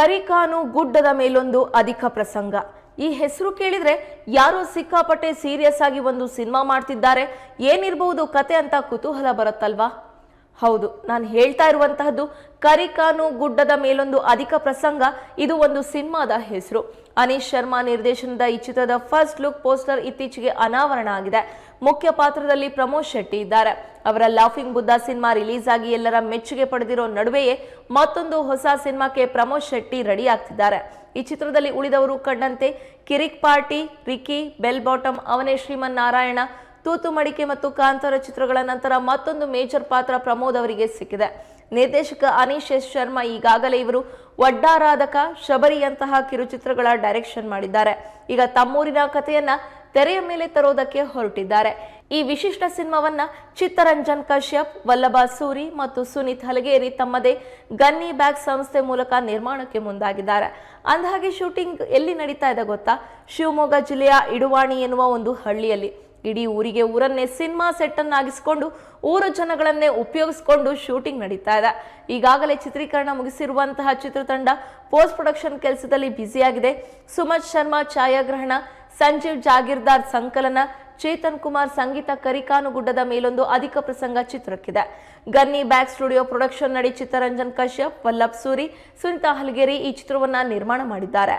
ಕರಿಕಾನು ಗುಡ್ಡದ ಮೇಲೊಂದು ಅಧಿಕ ಪ್ರಸಂಗ. ಈ ಹೆಸರು ಕೇಳಿದ್ರೆ ಯಾರೋ ಸಿಕ್ಕಾಪಟ್ಟೆ ಸೀರಿಯಸ್ ಆಗಿ ಒಂದು ಸಿನಿಮಾ ಮಾಡ್ತಿದ್ದಾರೆ. ಏನಿರಬಹುದು ಕತೆ ಅಂತ ಕುತೂಹಲ ಬರುತ್ತಲ್ವಾ? ಹೌದು, ನಾನು ಹೇಳ್ತಾ ಇರುವಂತಹದ್ದು ಕರಿಕಾನು ಗುಡ್ಡದ ಮೇಲೊಂದು ಅಧಿಕ ಪ್ರಸಂಗ, ಇದು ಒಂದು ಸಿನಿಮಾದ ಹೆಸರು. ಅನೀಶ್ ಶರ್ಮಾ ನಿರ್ದೇಶನದ ಈ ಚಿತ್ರದ ಫಸ್ಟ್ ಲುಕ್ ಪೋಸ್ಟರ್ ಇತ್ತೀಚೆಗೆ ಅನಾವರಣ ಆಗಿದೆ. ಮುಖ್ಯ ಪಾತ್ರದಲ್ಲಿ ಪ್ರಮೋದ್ ಶೆಟ್ಟಿ ಇದ್ದಾರೆ. ಅವರ ಲಾಫಿಂಗ್ ಬುದ್ಧ ಸಿನಿಮಾ ರಿಲೀಸ್ ಆಗಿ ಎಲ್ಲರ ಮೆಚ್ಚುಗೆ ಪಡೆದಿರೋ ನಡುವೆಯೇ ಮತ್ತೊಂದು ಹೊಸ ಸಿನಿಮಾಕ್ಕೆ ಪ್ರಮೋದ್ ಶೆಟ್ಟಿ ರೆಡಿ ಆಗ್ತಿದ್ದಾರೆ. ಈ ಚಿತ್ರದಲ್ಲಿ ಉಳಿದವರು ಕಂಡಂತೆ Kirik party Ricky bell bottom, ಅವನೇ ಶ್ರೀಮನ್ ನಾರಾಯಣ ತೂತು ಮಡಿಕೆ ಮತ್ತು ಕಾಂತಾರ ಚಿತ್ರಗಳ ನಂತರ ಮತ್ತೊಂದು ಮೇಜರ್ ಪಾತ್ರ ಪ್ರಮೋದ್ ಅವರಿಗೆ ಸಿಕ್ಕಿದೆ. ನಿರ್ದೇಶಕ ಅನೀಶ್ ಎಸ್ ಶರ್ಮಾ ಈಗಾಗಲೇ ಇವರು ವಡ್ಡಾರಾಧಕ ಶಬರಿಯಂತಹ ಕಿರುಚಿತ್ರಗಳ ಡೈರೆಕ್ಷನ್ ಮಾಡಿದ್ದಾರೆ. ಈಗ ತಮ್ಮೂರಿನ ಕಥೆಯನ್ನ ತೆರೆಯ ಮೇಲೆ ತರೋದಕ್ಕೆ ಹೊರಟಿದ್ದಾರೆ. ಈ ವಿಶಿಷ್ಟ ಸಿನಿಮಾವನ್ನ ಚಿತ್ತರಂಜನ್ ಕಶ್ಯಪ್, ವಲ್ಲಭ ಸೂರಿ ಮತ್ತು ಸುನೀತ್ ಹಲಗೇರಿ ತಮ್ಮದೇ ಗನ್ನಿ ಬ್ಯಾಗ್ ಸಂಸ್ಥೆ ಮೂಲಕ ನಿರ್ಮಾಣಕ್ಕೆ ಮುಂದಾಗಿದ್ದಾರೆ. ಅಂದಹಾಗೆ ಶೂಟಿಂಗ್ ಎಲ್ಲಿ ನಡೀತಾ ಇದೆ ಗೊತ್ತಾ? ಶಿವಮೊಗ್ಗ ಜಿಲ್ಲೆಯ ಇಡುವಾಣಿ ಎನ್ನುವ ಒಂದು ಹಳ್ಳಿಯಲ್ಲಿ. ಇಡೀ ಊರಿಗೆ ಊರನ್ನೇ ಸಿನಿಮಾ ಸೆಟ್ ಅನ್ನಾಗಿಸಿಕೊಂಡು ಊರ ಜನಗಳನ್ನೇ ಉಪಯೋಗಿಸಿಕೊಂಡು ಶೂಟಿಂಗ್ ನಡೀತಾ ಇದೆ. ಈಗಾಗಲೇ ಚಿತ್ರೀಕರಣ ಮುಗಿಸಿರುವಂತಹ ಚಿತ್ರತಂಡ ಪೋಸ್ಟ್ ಪ್ರೊಡಕ್ಷನ್ ಕೆಲಸದಲ್ಲಿ ಬ್ಯುಸಿಯಾಗಿದೆ ಸುಮತ್ ಶರ್ಮಾ, ಛಾಯಾಗ್ರಹಣ, ಸಂಜೀವ್ ಜಾಗೀರ್ದಾರ್ ಸಂಕಲನ, ಚೇತನ್ ಕುಮಾರ್ ಸಂಗೀತ, ಕರಿಕಾನುಗುಡ್ಡದ ಮೇಲೊಂದು ಅಧಿಕ ಪ್ರಸಂಗ ಚಿತ್ರಕ್ಕಿದೆ. ಗನ್ನಿ ಬ್ಯಾಗ್ ಸ್ಟುಡಿಯೋ ಪ್ರೊಡಕ್ಷನ್ ನಡಿ ಚಿತ್ತರಂಜನ್ ಕಶ್ಯಪ್, ವಲ್ಲಭ್ ಸೂರಿ, ಸುನಿತಾ ಹಲಗೇರಿ ಈ ಚಿತ್ರವನ್ನ ನಿರ್ಮಾಣ ಮಾಡಿದ್ದಾರೆ.